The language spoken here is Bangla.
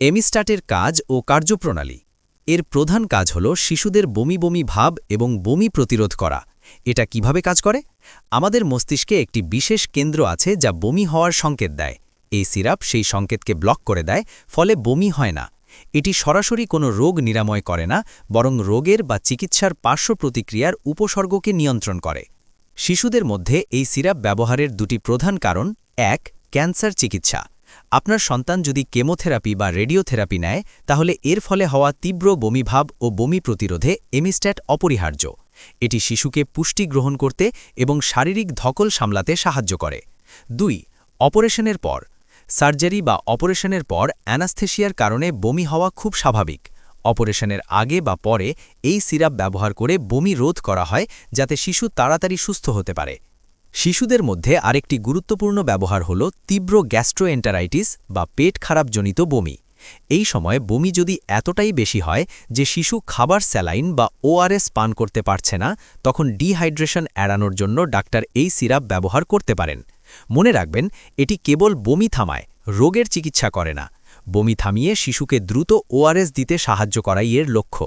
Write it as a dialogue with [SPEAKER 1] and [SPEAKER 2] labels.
[SPEAKER 1] এমিস্টাটের কাজ ও কার্যপ্রণালী। এর প্রধান কাজ হল শিশুদের বমি বমি ভাব এবং বমি প্রতিরোধ করা। এটা কীভাবে কাজ করে? আমাদের মস্তিষ্কে একটি বিশেষ কেন্দ্র আছে যা বমি হওয়ার সংকেত দেয়। এই সিরাপ সেই সংকেতকে ব্লক করে দেয়, ফলে বমি হয় না। এটি সরাসরি কোনো রোগ নিরাময় করে না, বরং রোগের বা চিকিৎসার পার্শ্ব প্রতিক্রিয়ার উপসর্গকে নিয়ন্ত্রণ করে। শিশুদের মধ্যে এই সিরাপ ব্যবহারের দুটি প্রধান কারণ, এক, ক্যান্সার চিকিৎসা। আপনার সন্তান যদি কেমোথেরাপি বা রেডিওথেরাপি নেয়, তাহলে এর ফলে হওয়া তীব্র বমিভাব ও বমি প্রতিরোধে এমিস্ট্যাট অপরিহার্য। এটি শিশুকে পুষ্টি গ্রহণ করতে এবং শারীরিক ধকল সামলাতে সাহায্য করে। দুই, অপারেশনের পর। সার্জারি বা অপারেশনের পর অ্যানাস্থেশিয়ার কারণে বমি হওয়া খুব স্বাভাবিক। অপারেশনের আগে বা পরে এই সিরাপ ব্যবহার করে বমি রোধ করা হয়, যাতে শিশু তাড়াতাড়ি সুস্থ হতে পারে। শিশুদের মধ্যে আরেকটি গুরুত্বপূর্ণ ব্যবহার হল তীব্র গ্যাস্ট্রোএন্টারাইটিস বা পেট খারাপজনিত বমি। এই সময় বমি যদি এতটাই বেশি হয় যে শিশু খাবার স্যালাইন বা ওআরএস পান করতে পারছে না, তখন ডিহাইড্রেশন এড়ানোর জন্য ডাক্তার এই সিরাপ ব্যবহার করতে পারেন। মনে রাখবেন, এটি কেবল বমি থামায়, রোগের চিকিৎসা করে না। বমি থামিয়ে শিশুকে দ্রুত ওআরএস দিতে সাহায্য করাই এর লক্ষ্য।